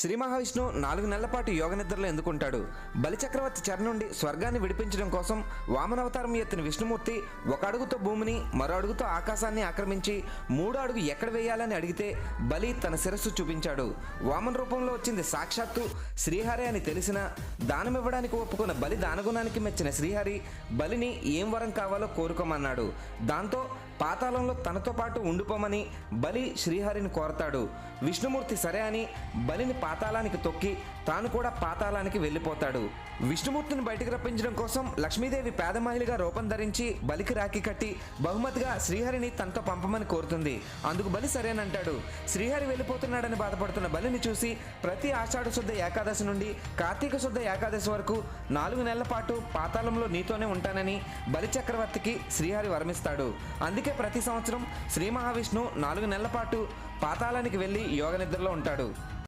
శ్రీ మహావిష్ణు నాలుగు నెలల పాటు యోగ నిద్రలో ఎందుకుంటాడు? బలిచక్రవర్తి చెర నుండి స్వర్గాన్ని విడిపించడం కోసం వామనవతారం ఎత్తిన విష్ణుమూర్తి ఒక అడుగుతో భూమిని మరో అడుగుతో ఆకాశాన్ని ఆక్రమించి మూడో అడుగు ఎక్కడ వేయాలని అడిగితే బలి తన శిరస్సు చూపించాడు. వామన రూపంలో వచ్చింది సాక్షాత్తు శ్రీహరి అని తెలిసిన దానమివ్వడానికి ఒప్పుకున్న బలి దానగుణానికి మెచ్చిన శ్రీహరి బలిని ఏం వరం కావాలో కోరుకోమన్నాడు. దాంతో పాతాళంలో తనతో పాటు ఉండిపోమని బలి శ్రీహరిని కోరతాడు. విష్ణుమూర్తి సరే అని బలిని పాతాళానికి తొక్కి తాను కూడా పాతాళానికి వెళ్ళిపోతాడు. విష్ణుమూర్తిని బయటకు రప్పించడం కోసం లక్ష్మీదేవి పేద మహిళగా రూపం ధరించి బలికి రాఖీ కట్టి బహుమతిగా శ్రీహరిని తనతో పంపమని కోరుతుంది. అందుకు బలి సరేనంటాడు. శ్రీహరి వెళ్ళిపోతున్నాడని బాధపడుతున్న బలిని చూసి ప్రతి ఆషాఢ శుద్ధ ఏకాదశి నుండి కార్తీక శుద్ధ ఏకాదశి వరకు నాలుగు నెలల పాటు పాతాళంలో నీతోనే ఉంటానని బలి చక్రవర్తికి శ్రీహరి వరమిస్తాడు. అందుకే ప్రతి సంవత్సరం శ్రీ మహావిష్ణు నాలుగు నెలల పాటు పాతాళానికి వెళ్ళి యోగ నిద్రలో ఉంటాడు.